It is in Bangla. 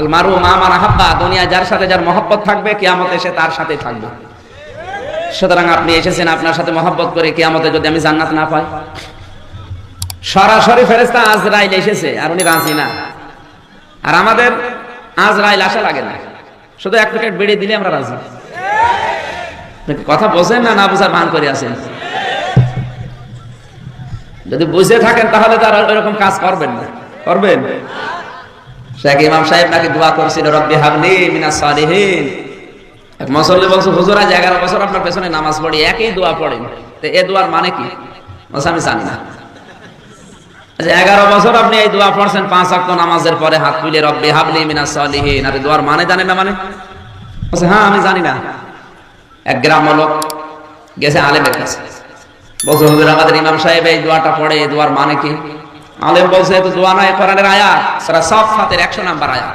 আল মারু মা মানা হাব্বা দুনিয়া যার সাথে যার মহব্বত থাকবে, কিয়ামতে সে তার সাথে থাকবে। সুতরাং আপনি এসেছেন আপনার সাথে মহব্বত করে কিয়ামতে যদি আমি জান্নাত না পাই। সরাসরি ফেরেস্তা আজরাইল এসেছে, আর উনি রাজি না। আর আমাদের আজরাইল আসা লাগে না। শুধু এক প্যাকেট বেড়ে দিলে আমরা রাজি। কথা বোঝেন না না বোঝার ভান করে আছেন। যদি বুঝে থাকেন, তাহলে তো আর এরকম কাজ করবেন না। করবেন? শেখ ইমাম সাহেব নাকি দোয়া করছিল, রব্বি হাবলি মিনা সালিহিন এক মুসল্লি বলছে, হুজুর, আজ এগারো বছর আপনার পেছনে নামাজ পড়ি, একই দোয়া পড়েন তো এ দোয়ার মানে কি? আমি জানি না। এগারো বছর আপনি এই দোয়া পড়ছেন, পাঁচ অক্ট নামাজের পরে হাত তুলে, রব্বি হাবলি মিনা সালিহিন আর দোয়ার মানে জানেন না মানে? বলছে হ্যাঁ আমি জানি না। এক গ্রাম লোক গেছে, আলেমের কাছে। বলছে, হুজুর, আমাদের ইমাম সাহেব এই দোয়াটা পড়ে, এই দোয়ার মানে কি? আলেম বলছে এ তো দোয়া নয় কোরআনের আয়াত। সেটা সব ফাতের একশো নাম্বার আয়াত।